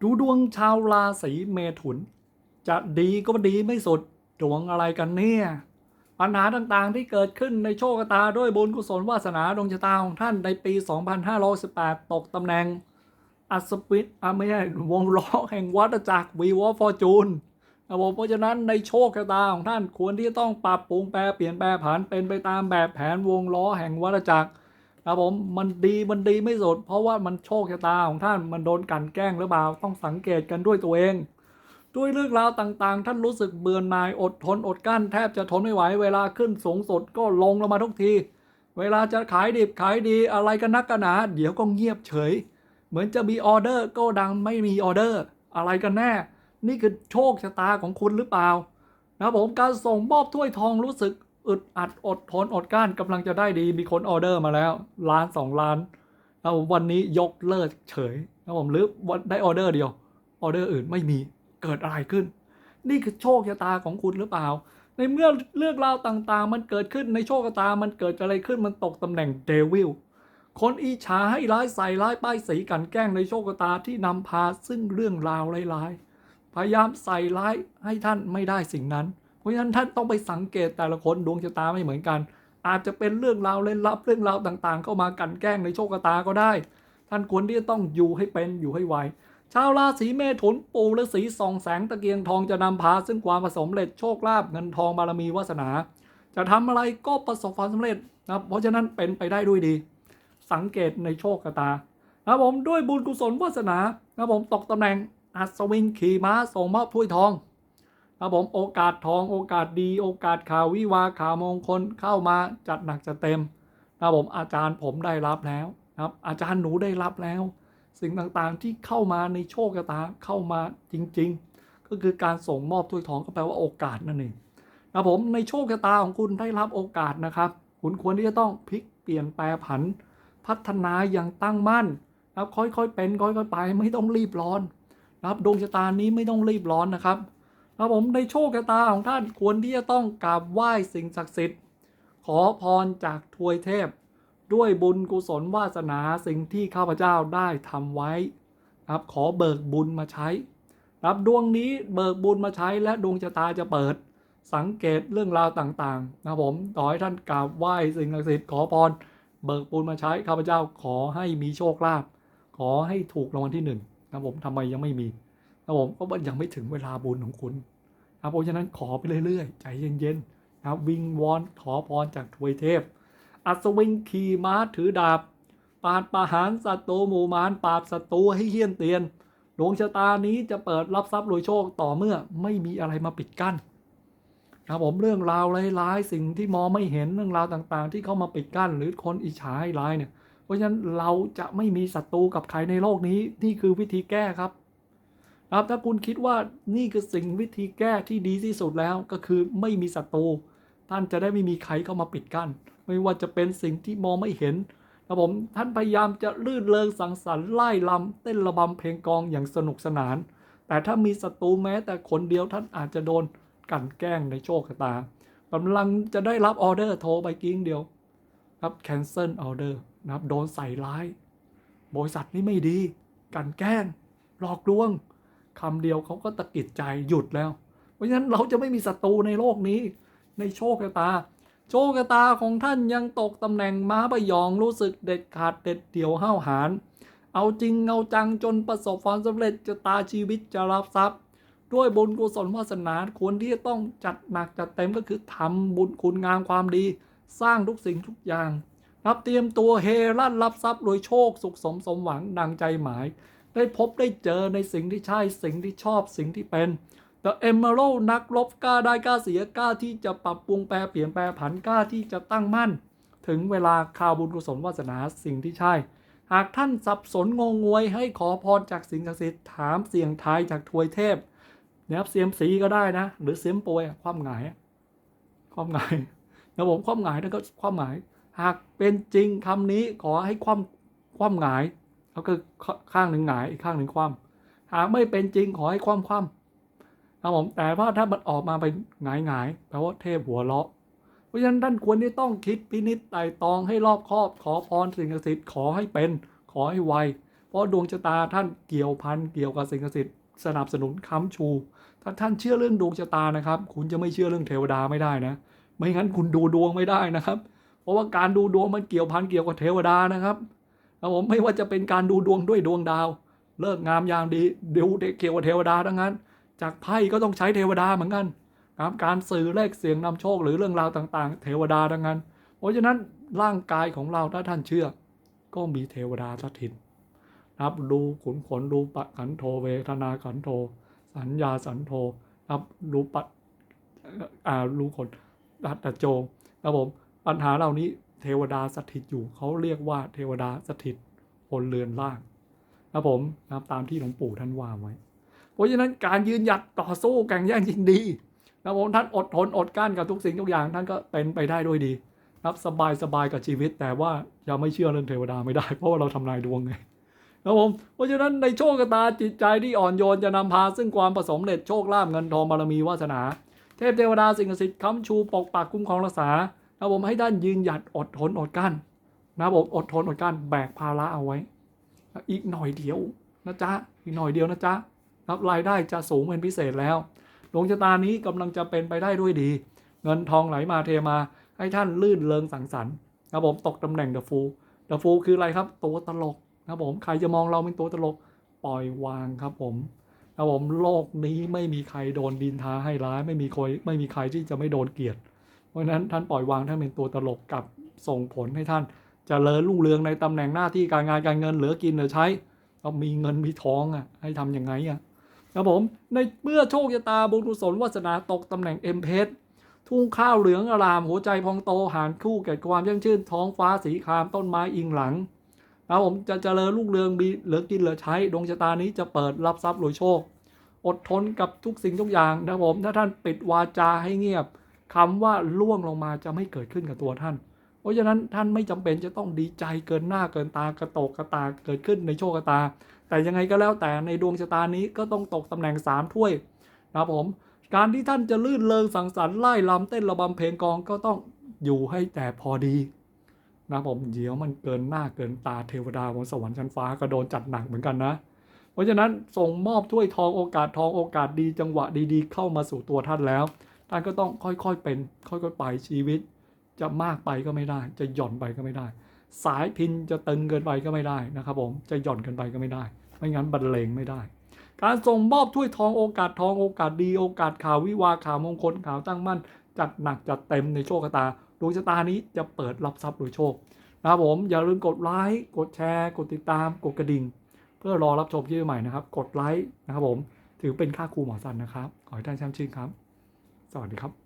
ดูดวงชาวราศีเมถุน จะดีก็ดีไม่สุดดวงอะไรกันเนี่ย ปัญหาต่างๆที่เกิดขึ้นในโชคชะตาด้วยบุญกุศลวาสนาดวงชะตาของท่านในปี 2518 ตกตำแหน่งอัศวินอะไม่ใช่วงล้อแห่งวัฏจักรวีวอฟอร์จูนนะผมเพราะฉะนั้นในโชคชะตาของท่านควรที่จะต้องปรับปรุงแปลเปลี่ยนแปลผันเป็นไปตามแบบแผนวงล้อแห่งวัฏจักร นะผมมันดีมันดีไม่สุด เพราะว่ามันโชคชะตาของท่านมันโดนกันแกล้งหรือเปล่าต้องสังเกตกันด้วยตัวเอง ด้วยเรื่องราวต่างๆ ท่านรู้สึกเบื่อหน่ายอดทนอดกั้นแทบจะทนไม่ไหวเวลาขึ้นสูงสุดก็ลงลงมาทุกที เวลาจะขายดิบขายดีอะไรกันนักกันหนาเดี๋ยวก็เงียบเฉย เหมือนจะมีออเดอร์ก็ดังไม่มีออเดอร์ อะไรกันแน่ นี่คือโชคชะตาของคุณหรือเปล่านะผมการส่งมอบถ้วยทองรู้สึก อึดอัดอดทนอดกลั้นกำลังจะได้ดี มีคนออเดอร์มาแล้ว ล้านสองล้านนะผมวันนี้ยกเลิกเฉยนะผมหรือวันได้ออเดอร์เดียวออเดอร์อื่นไม่มีเกิดอะไรขึ้น นี่คือโชคชะตาของคุณหรือเปล่า ในเมื่อเรื่องราวต่างๆ มันเกิดขึ้นในโชคชะตามันเกิดอะไรขึ้นมันตกตำแหน่งเดวิลคนอิจฉาให้ร้ายใส่ร้ายป้ายสีกันแกล้งในโชคชะตาที่นำพาซึ่งเรื่องราวร้ายๆ พยายามใส่ร้ายให้ท่านไม่ได้สิ่งนั้น ราะฉะนั้นท่านต้องไปสังเกตแต่ละคนดวงชะตาไม่เหมือนกัน อาจจะเป็นเรื่องราวเล่นลับเรื่องราวต่างๆ เข้ามากันแกล้งในโชคชะตาก็ได้ ท่านควรที่จะต้องอยู่ให้เป็นอยู่ให้ไวชาวราศีเมถุนปู่ฤาษีส่องแสงตะเกียงทองจะนำพาซึ่งความผสมเร็จโชคลาภเงินทองบารมีวาสนา จะทำอะไรก็ประสบความสำเร็จนะเพราะฉะนั้นเป็นไปได้ด้วยดี สังเกตในโชคชะตานะผมด้วยบุญกุศลวาสนานะผมตกตำแหน่งอัศวินขี่ม้าส่งมอบถ้วยทอง ครับผมโอกาสทองโอกาสดี โอกาสข่าววิวาข่าวมงคลเข้ามาจัดหนักจัดเต็มนะครับผมอาจารย์ผมได้รับแล้วนะครับ อาจารย์หนูได้รับแล้ว สิ่งต่างๆที่เข้ามาในโชคชะตาเข้ามาจริง ๆ ก็คือการส่งมอบถ้วยทองก็แปลว่าโอกาสนั่นเองนะครับผมในโชคชะตาของคุณได้รับโอกาสนะครับ คุณควรที่จะต้องพลิกเปลี่ยนแปลผัน พัฒนาอย่างตั้งมั่นนะครับค่อยๆเป็นค่อยๆไปไม่ต้องรีบร้อนนะครับดวงชะตานี้ไม่ต้องรีบร้อนนะครับ นะครับผมในโชคชะตาของท่านควรที่จะต้องกราบไหว้สิ่งศักดิ์สิทธิ์ ขอพรจากทวยเทพ ด้วยบุญกุศลวาสนาสิ่งที่ข้าพเจ้าได้ทำไว้นะครับขอเบิกบุญมาใช้นะครับดวงนี้เบิกบุญมาใช้และดวงชะตาจะเปิด สังเกตเรื่องราวต่างๆ นะครับผมต่อให้ท่านกราบไหว้สิ่งศักดิ์สิทธิ์ขอพรเบิกบุญมาใช้ข้าพเจ้าขอให้มีโชคลาภขอให้ถูกรางวัลที่หนึ่งนะครับผมทำไมยังไม่มี นะครับผมก็มันยังไม่ถึงเวลาบุญของคุณนะครับเพราะฉะนั้นขอไปเรื่อยๆ ใจเย็นๆนะวิงวอนขอพรจากทวยเทพ อัศวินขี่ม้าถือดาบ ปาดประหารศัตรูหมู่มารปราบศัตรูให้เฮี้ยนเตียนดวงชะตานี้จะเปิดรับทรัพย์รวยโชคต่อเมื่อไม่มีอะไรมาปิดกั้นนะครับผมเรื่องราวร้ายๆสิ่งที่มองไม่เห็นเรื่องราวต่างๆ ที่เข้ามาปิดกั้น หรือคนอิจฉาให้ร้ายเนี่ย เพราะฉะนั้นเราจะไม่มีศัตรูกับใครในโลกนี้นี่คือวิธีแก้ครับ นะครับถ้าคุณคิดว่านี่คือสิ่งวิธีแก้ที่ดีที่สุดแล้วก็คือไม่มีศัตรูท่านจะได้ไม่มีใครเข้ามาปิดกั้นไม่ว่าจะเป็นสิ่งที่มองไม่เห็นนะผมท่านพยายามจะลื่นเริงสังสรรค์ไล่ลำเต้นระบำเพลงกองอย่างสนุกสนาน แต่ถ้ามีศัตรูแม้แต่คนเดียวท่านอาจจะโดนกันแกล้งในโชคชะตากำลังจะได้รับออเดอร์โทรไปกิ้งเดียวครับ cancel order นะครับโดนใส่ร้าย บริษัทนี้ไม่ดี กันแกล้ง หลอกลวง คำเดียวเขาก็ตะกิดใจหยุดแล้ว เพราะฉะนั้นเราจะไม่มีศัตรูในโลกนี้ ในโชคชะตา โชคชะตาของท่านยังตกตำแหน่งม้าประยองรู้สึกเด็ดขาดเด็ดเดี่ยวห้าวหาญเอาจริงเอาจังจนประสบความสำเร็จจะตาชีวิตจะรับทรัพย์ ด้วยบุญกุศลวาสนาควรที่จะต้องจัดหนักจัดเต็มก็คือทำบุญคุณงามความดี สร้างทุกสิ่งทุกอย่างรับเตรียมตัวเฮลั่นรับทรัพย์รวยโชคสุขสมสมหวังดังใจหมาย ได้พบได้เจอในสิ่งที่ใช่สิ่งที่ชอบสิ่งที่เป็น The Emerald นักรบกล้าได้กล้าเสียกล้าที่จะปรับปรุงแปลเปลี่ยนแปลผันกล้าที่จะตั้งมั่น ถึงเวลาข่าวบุญกุศลวาสนาสิ่งที่ใช่ หากท่านสับสนงงงวยให้ขอพรจากสิ่งศักดิ์สิทธิ์ถามเสียงทายจากทวยเทพนะครับเสียมสีก็ได้นะ หรือเสียมโปรยความหงายความหงายนะผมความหงายนั่นก็ความหงาย หากเป็นจริงคำนี้ขอให้ความความหงาย ก็คือข้างหนึ่งหงายอีกข้างหนึ่งความหากไม่เป็นจริงขอให้ความความครับผมแต่ว่าถ้ามันออกมาเป็นหงายหงายแปลว่าเทพหัวเราะเพราะฉะนั้นท่านควรที่ต้องคิดพินิจไต่ตองให้รอบคอบ ขอพรสิ่งศักดิ์สิทธิ์ขอให้เป็น ขอให้ไวเพราะราะดวงชะตาท่านเกี่ยวพันเกี่ยวกับสิ่งศักดิ์สิทธิ์สนับสนุนค้ำชู ถ้าท่านเชื่อเรื่องดวงชะตานะครับ คุณจะไม่เชื่อเรื่องเทวดาไม่ได้นะ ไม่งั้นคุณดูดวงไม่ได้นะครับ เพราะว่าการดูดวงมันเกี่ยวพันเกี่ยวกับเทวดานะครับ ครับผมไม่ว่าจะเป็นการดูดวงด้วยดวงดาว เลิกงามยามดีดูเกี่ยวกับเทวดาทั้งนั้น จากไพ่ก็ต้องใช้เทวดาเหมือนกันนะครับการสื่อเลขเสียงนำโชคหรือเรื่องราวต่างๆ เทวดาทั้งนั้น เพราะฉะนั้นร่างกายของเราถ้าท่านเชื่อ ก็มีเทวดาสถิตครับดูขุนขนดูปขันโทเวทนาขันโท สัญญาสันโทครับรูปะอ่ารูขนดัตตะโจครับผมปัญหาเหล่านี้ เทวดาสถิตอยู่เขาเรียกว่าเทวดาสถิตบนเรือนล่างครับผมนะตามที่หลวงปู่ท่านว่าไว้ เพราะฉะนั้นการยืนหยัดต่อสู้แข่งแย่งจริงดีนะผมท่านอดทนอดกลั้นกับทุกสิ่งทุกอย่างท่านก็เป็นไปได้ด้วยดีครับสบายสบายกับชีวิต แต่ว่าอย่าไม่เชื่อเรื่องเทวดาไม่ได้ เพราะว่าเราทำนายดวงไงครับผมเพราะฉะนั้นในโชคชะตาจิตใจที่อ่อนโยนจะนำพาซึ่งความประสมเร็จโชคลาภเงินทองบารมีวาสนา เทพเทวดาสิ่งศักดิ์สิทธิ์ค้ำชูปกปักคุ้มครองรักษา นะครับผมให้ท่านยืนหยัดอดทนอดกั้นนะครับผมอดทนอดกั้นแบกภาระเอาไว้ อีกหน่อยเดียวนะจ๊ะอีกหน่อยเดียวนะจ๊ะครับรายได้จะสูงเป็นพิเศษแล้วดวงชะตานี้กำลังจะเป็นไปได้ด้วยดี เงินทองไหลมาเทมาให้ท่านลื่นเริงสังสรรค์ครับผมตกตำแหน่งเดอะฟูเดอะฟูคืออะไรครับ ตัวตลกครับผมใครจะมองเราเป็นตัวตลกปล่อยวางครับผมครับผมโลกนี้ไม่มีใครโดนดินทาให้ร้ายไม่มีใครไม่มีใครที่จะไม่โดนเกลียด ราะฉะนั้นท่านปล่อยวางท่านเป็นตัวตลกกับส่งผลให้ท่านจเจริญรุ่งเรืองในตำแหน่งหน้าที่การงานการเงินเหลือกินเหลือใช้เอามีเงินมีทองอะให้ทำยังไงอะครับผมในเมื่อโชคชะตาบุญกุศลวาสนาตกตำแหน่งเอ็มเพสทุ่งข้าวเหลืองอาราม หัวใจพองโตหานคู่แก่ความยั่งชื่นท้องฟ้าสีครามต้นไม้อิงหลังครับผมจะเจริญรุ่งเรืองมีเหลือกินเหลือใช้ดวงชะตานี้จะเปิดรับทรัพย์รวยโชค อดทนกับทุกสิ่งทุกอย่างนะผมถ้าท่านปิดวาจาให้เงียบ คำว่าล่วงลงมาจะไม่เกิดขึ้นกับตัวท่าน เพราะฉะนั้นท่านไม่จำเป็นจะต้องดีใจเกินหน้าเกินตากระตกกระตาเกิดขึ้นในโชคชะตา แต่ยังไงก็แล้วแต่ในดวงชะตานี้ก็ต้องตกตำแหน่งสามถ้วยนะผมการที่ท่านจะลื่นเริงสังสรรค์ไล่ลำเต้นระบำเพลงกองก็ต้องอยู่ให้แต่พอดีนะผมเดี๋ยวมันเกินหน้าเกินตาเทวดาบนสวรรค์ชั้นฟ้าก็โดนจัดหนักเหมือนกันนะ เพราะฉะนั้นส่งมอบถ้วยทองโอกาสทองโอกาสดีจังหวะดีๆ เข้ามาสู่ตัวท่านแล้ว ท่านก็ต้องค่อยๆเป็น ค่อยๆไปชีวิต จะมากไปก็ไม่ได้ จะหย่อนไปก็ไม่ได้ สายพินจะตึงเกินไปก็ไม่ได้นะครับผมจะหย่อนเกินไปก็ไม่ได้ ไม่งั้นบรรเลงไม่ได้ การส่งมอบถ้วยทองโอกาสทองโอกาสดีโอกาสข่าววิวาข่าวมงคลข่าวตั้งมั่น จัดหนักจัดเต็มในโชคตาดวงชะตานี้จะเปิดรับทรัพย์โดยโชคนะครับผมอย่าลืมกดไลค์กดแชร์กดติดตามกดกระดิ่ง เพื่อรอรับชมคลิปใหม่นะครับ กดไลค์นะครับผมถือเป็นค่าครูหมอสันนะครับ ขอให้ท่านชมป์ชื่นครับ สวัสดีครับ